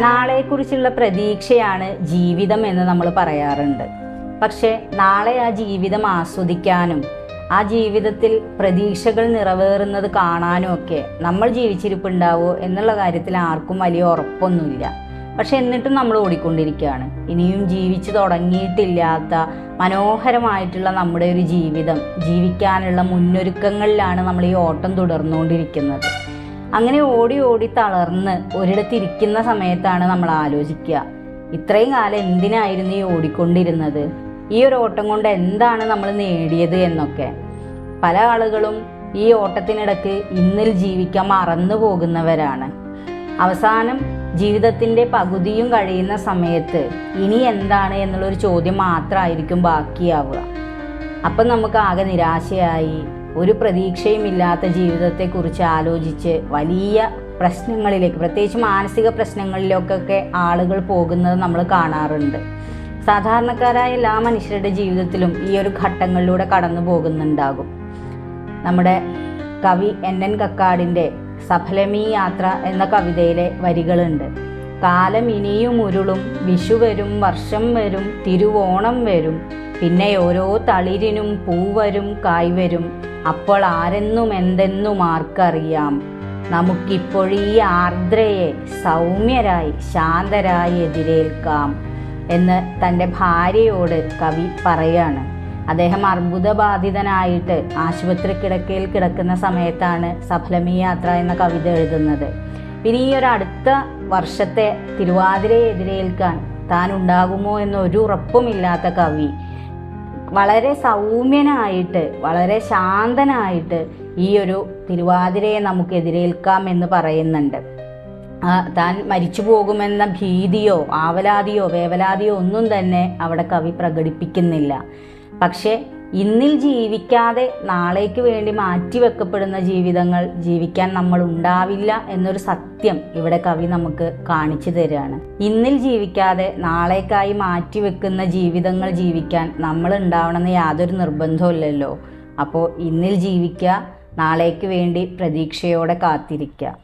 നാളെക്കുറിച്ചുള്ള പ്രതീക്ഷയാണ് ജീവിതം എന്ന് നമ്മൾ പറയാറുണ്ട്. പക്ഷേ നാളെ ആ ജീവിതം ആസ്വദിക്കാനും ആ ജീവിതത്തിൽ പ്രതീക്ഷകൾ നിറവേറുന്നത് കാണാനും ഒക്കെ നമ്മൾ ജീവിച്ചിരിപ്പുണ്ടാവോ എന്നുള്ള കാര്യത്തിൽ ആർക്കും വലിയ ഉറപ്പൊന്നുമില്ല. പക്ഷെ എന്നിട്ടും നമ്മൾ ഓടിക്കൊണ്ടിരിക്കുകയാണ്. ഇനിയും ജീവിച്ചു തുടങ്ങിയിട്ടില്ലാത്ത മനോഹരമായിട്ടുള്ള നമ്മുടെ ഒരു ജീവിതം ജീവിക്കാനുള്ള മുന്നൊരുക്കങ്ങളിലാണ് നമ്മൾ ഈ ഓട്ടം തുടർന്നുകൊണ്ടിരിക്കുന്നത്. അങ്ങനെ ഓടി ഓടി തളർന്ന് ഒരിടത്തിരിക്കുന്ന സമയത്താണ് നമ്മൾ ആലോചിക്കുക. ഇത്രയും കാലം എന്തിനായിരുന്നു ഈ ഓടിക്കൊണ്ടിരുന്നത്? ഈ ഒരു ഓട്ടം കൊണ്ട് എന്താണ് നമ്മൾ നേടിയത് എന്നൊക്കെ. പല ആളുകളും ഈ ഓട്ടത്തിനിടക്ക് ഇന്നിൽ ജീവിക്കാൻ മറന്നു പോകുന്നവരാണ്. അവസാനം ജീവിതത്തിന്റെ പകുതിയും കഴിയുന്ന സമയത്ത് ഇനി എന്താണ് എന്നുള്ളൊരു ചോദ്യം മാത്രമായിരിക്കും ബാക്കിയാവുക. അപ്പം നമുക്ക് ആകെ നിരാശയായി. ഒരു പ്രതീക്ഷയും ഇല്ലാത്ത ജീവിതത്തെക്കുറിച്ച് ആലോചിച്ച് വലിയ പ്രശ്നങ്ങളിലേക്ക് പ്രത്യേകിച്ച് മാനസിക പ്രശ്നങ്ങളിലേക്കൊക്കെ ആളുകൾ പോകുന്നത് നമ്മൾ കാണാറുണ്ട്. സാധാരണക്കാരായ എല്ലാ മനുഷ്യരുടെ ജീവിതത്തിലും ഈ ഒരു ഘട്ടങ്ങളിലൂടെ കടന്നു പോകുന്നുണ്ടാകും. നമ്മുടെ കവി എൻ എൻ കക്കാടിന്റെ സഫലമീ യാത്ര എന്ന കവിതയിലെ വരികളുണ്ട്. കാലം ഇനിയും ഉരുളും വിഷു വരും വർഷം വരും തിരുവോണം വരും പിന്നെ ഓരോ തളിരിനും പൂവരും കായ്വരും അപ്പോൾ ആരെന്നും എന്തെന്നും ആർക്കറിയാം. നമുക്കിപ്പോഴീ ആർദ്രയെ സൗമ്യരായി ശാന്തരായി എതിരേൽക്കാം എന്ന് തന്റെ ഭാര്യയോട് കവി പറയാണ്. അദ്ദേഹം അർബുദബാധിതനായിട്ട് ആശുപത്രി കിടക്കയിൽ കിടക്കുന്ന സമയത്താണ് സഫലമീ യാത്ര എന്ന കവിത എഴുതുന്നത്. പിന്നെ ഈ ഒരു അടുത്ത വർഷത്തെ തിരുവാതിരയെ എതിരേൽക്കാൻ താൻ ഉണ്ടാകുമോ എന്നൊരു ഉറപ്പുമില്ലാത്ത കവി വളരെ സൗമ്യനായിട്ട് വളരെ ശാന്തനായിട്ട് ഈ ഒരു തിരുവാതിരയെ നമുക്ക് എതിരേൽക്കാം എന്ന് പറയുന്നുണ്ട്. താൻ മരിച്ചു പോകുമെന്ന ഭീതിയോ ആവലാതിയോ വേവലാതിയോ ഒന്നും തന്നെ അവിടെ കവി പ്രകടിപ്പിക്കുന്നില്ല. പക്ഷേ ഇന്നിൽ ജീവിക്കാതെ നാളേക്ക് വേണ്ടി മാറ്റിവെക്കപ്പെടുന്ന ജീവിതങ്ങൾ ജീവിക്കാൻ നമ്മൾ ഉണ്ടാവില്ല എന്നൊരു സത്യം ഇവിടെ കവി നമുക്ക് കാണിച്ചു തരികയാണ്. ഇന്നിൽ ജീവിക്കാതെ നാളേക്കായി മാറ്റിവെക്കുന്ന ജീവിതങ്ങൾ ജീവിക്കാൻ നമ്മൾ ഉണ്ടാവണമെന്ന് യാതൊരു നിർബന്ധമില്ലല്ലോ അപ്പോൾ ഇന്നിൽ ജീവിക്കുക നാളേക്ക് വേണ്ടി പ്രതീക്ഷയോടെ കാത്തിരിക്കുക.